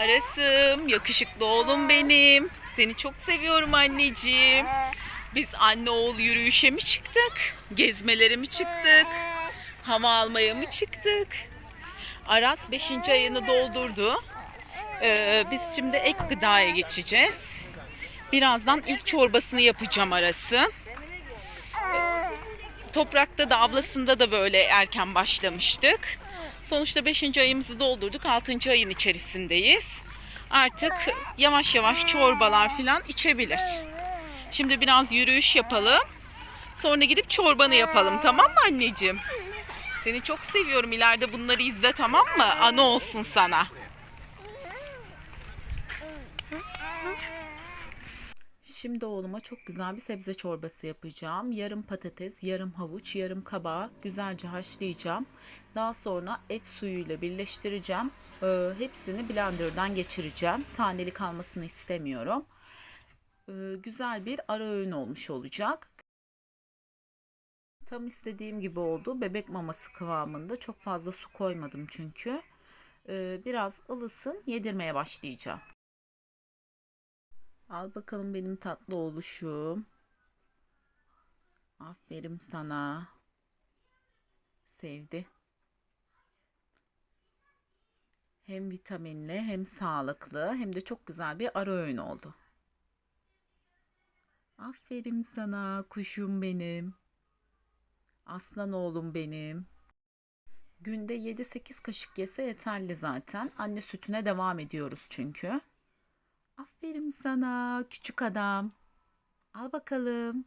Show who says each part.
Speaker 1: Arasım, yakışıklı oğlum benim. Seni çok seviyorum anneciğim. Biz anne oğul yürüyüşe mi çıktık? Gezmelere mi çıktık? Hava almaya mı çıktık? Aras 5. ayını doldurdu. Ee, biz şimdi ek gıdaya geçeceğiz. Birazdan ilk çorbasını yapacağım Aras'ın. Toprakta da ablasında da böyle erken başlamıştık. Sonuçta 5. ayımızı doldurduk. 6. ayın içerisindeyiz. Artık yavaş yavaş çorbalar falan içebilir. Şimdi biraz yürüyüş yapalım. Sonra gidip çorbanı yapalım tamam mı anneciğim? Seni çok seviyorum. İleride bunları izle tamam mı? Anı olsun sana. Şimdi oğluma çok güzel bir sebze çorbası yapacağım. Yarım patates, yarım havuç, yarım kabağı güzelce haşlayacağım. Daha sonra et suyuyla birleştireceğim. Ee, hepsini blenderdan geçireceğim. Taneli kalmasını istemiyorum. Ee, güzel bir ara öğün olmuş olacak. Tam istediğim gibi oldu. Bebek maması kıvamında. Çok fazla su koymadım çünkü. Ee, biraz ılısın yedirmeye başlayacağım. Al bakalım benim tatlı oluşum. Aferin sana. Sevdi. Hem vitaminli hem sağlıklı hem de çok güzel bir ara öğün oldu. Aferin sana kuşum benim. Aslan oğlum benim. Günde 7-8 kaşık yese yeterli zaten. Anne sütüne devam ediyoruz çünkü. Aferin sana küçük adam. Al bakalım.